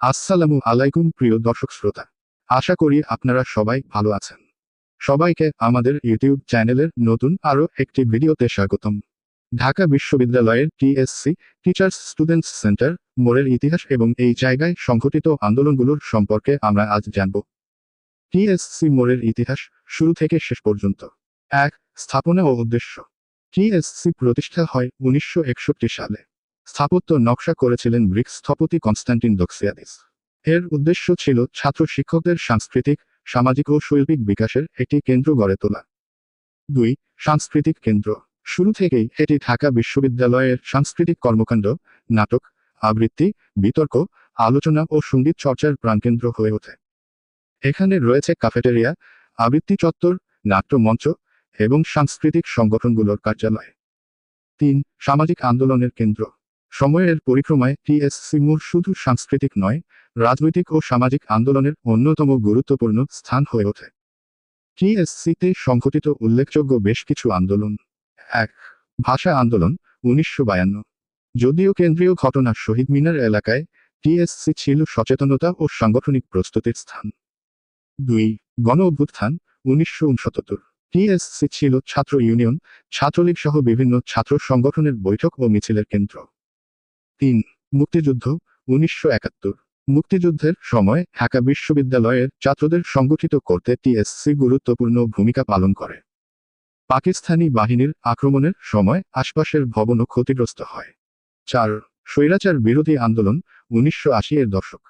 আসসালামু আলাইকুম, প্রিয় দর্শক শ্রোতা। আশা করি আপনারা সবাই ভালো আছেন। সবাইকে আমাদের ইউটিউব চ্যানেলের নতুন আরও একটি ভিডিওতে স্বাগতম। ঢাকা বিশ্ববিদ্যালয়ের টিএসসি টিচার্স স্টুডেন্টস সেন্টার মোড়ের ইতিহাস এবং এই জায়গায় সংঘটিত আন্দোলনগুলোর সম্পর্কে আমরা আজ জানব। টিএসসি মোড়ের ইতিহাস শুরু থেকে শেষ পর্যন্ত। এক, স্থাপনা ও উদ্দেশ্য। টিএসসি প্রতিষ্ঠা হয় উনিশশো একষট্টি সালে। স্থাপত্য নকশা করেছিলেন গ্রিক স্থপতি কনস্ট্যান্টিন দক্সিয়াদিস এর উদ্দেশ্য ছিল ছাত্র শিক্ষকদের সাংস্কৃতিক, সামাজিক ও শৈল্পিক বিকাশের একটি কেন্দ্র গড়ে তোলা। দুই, সাংস্কৃতিক কেন্দ্র। শুরু থেকেই এটি ঢাকা বিশ্ববিদ্যালয়ের সাংস্কৃতিক কর্মকাণ্ড, নাটক, আবৃত্তি, বিতর্ক, আলোচনা ও সংগীত চর্চার প্রাণকেন্দ্র হয়ে ওঠে। এখানে রয়েছে কাফেটেরিয়া, আবৃত্তি চত্বর নাট্যমঞ্চ এবং সাংস্কৃতিক সংগঠনগুলোর কার্যালয়। তিন, সামাজিক আন্দোলনের কেন্দ্র। সময়ের পরিক্রমায় টিএসসি মোড় শুধু সাংস্কৃতিক নয়, রাজনৈতিক ও সামাজিক আন্দোলনের অন্যতম গুরুত্বপূর্ণ স্থান হয়ে ওঠে। টিএসসিতে সংঘটিত উল্লেখযোগ্য বেশ কিছু আন্দোলন। এক, ভাষা আন্দোলন, উনিশশো বায়ান্ন। যদিও কেন্দ্রীয় ঘটনা শহীদ মিনার এলাকায় টিএসসি ছিল সচেতনতা ও সাংগঠনিক প্রস্তুতির স্থান। দুই, গণ অভ্যুত্থান, উনিশশো উনসত্তর। টিএসসি ছিল ছাত্র ইউনিয়ন, ছাত্রলীগ সহ বিভিন্ন ছাত্র সংগঠনের বৈঠক ও মিছিলের কেন্দ্র। তিন, মুক্তিযুদ্ধ, উনিশশো একাত্তর। মুক্তিযুদ্ধের সময় ঢাকা বিশ্ববিদ্যালয়ের ছাত্রদের সংগঠিত করতে টিএসসি গুরুত্বপূর্ণ ভূমিকা পালন করে। পাকিস্তানি বাহিনীর আক্রমণের সময় আশপাশের ভবনও ক্ষতিগ্রস্ত হয়। চার, স্বৈরাচার বিরোধী আন্দোলন, উনিশশো আশি এর দশক।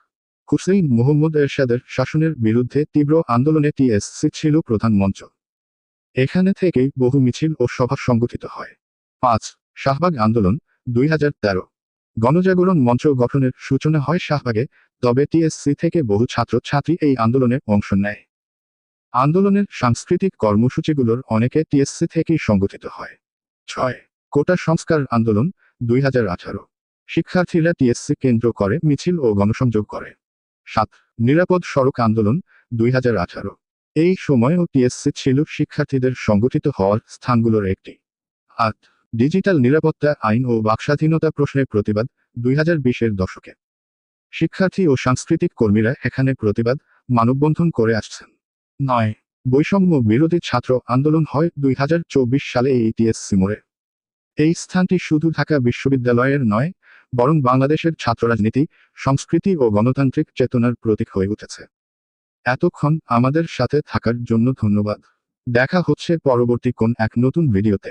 হুসেইন মোহাম্মদ এরশাদের শাসনের বিরুদ্ধে তীব্র আন্দোলনে টিএসসি ছিল প্রধান মঞ্চ। এখানে থেকেই বহু মিছিল ও সভা সংগঠিত হয়। পাঁচ, শাহবাগ আন্দোলন, দুই হাজার তেরো। গণজাগরণ মঞ্চ গঠনের সূচনা হয় শাহবাগে, তবে টিএসসি থেকে বহু ছাত্র ছাত্রী এই আন্দোলনে অংশ নেয়। আন্দোলনের সাংস্কৃতিক কর্মসূচিগুলোর অনেকে টিএসসি থেকেই সংগঠিত হয়। ছয়, কোটা সংস্কার আন্দোলন, দুই হাজার আঠারো। শিক্ষার্থীরা টিএসসি কেন্দ্র করে মিছিল ও গণসংযোগ করে। সাত, নিরাপদ সড়ক আন্দোলন, দুই হাজার আঠারো। এই সময়ও টিএসসি ছিল শিক্ষার্থীদের সংগঠিত হওয়ার স্থানগুলোর একটি। আট ডিজিটাল নিরাপত্তা, আইন ও বাকস্বাধীনতা প্রশ্নের প্রতিবাদ দুই বিশের দশকে। শিক্ষার্থী ও সাংস্কৃতিক কর্মীরা এখানে প্রতিবাদ, মানববন্ধন করে আসছেন। নয়, বৈষম্য বিরোধী ছাত্র আন্দোলন হয় দুই হাজার চব্বিশ সালে এই মোড়ে এই স্থানটি শুধু ঢাকা বিশ্ববিদ্যালয়ের নয়, বরং বাংলাদেশের ছাত্র রাজনীতি, সংস্কৃতি ও গণতান্ত্রিক চেতনার প্রতীক হয়ে উঠেছে। এতক্ষণ আমাদের সাথে থাকার জন্য ধন্যবাদ। দেখা হচ্ছে পরবর্তী কোন এক নতুন ভিডিওতে।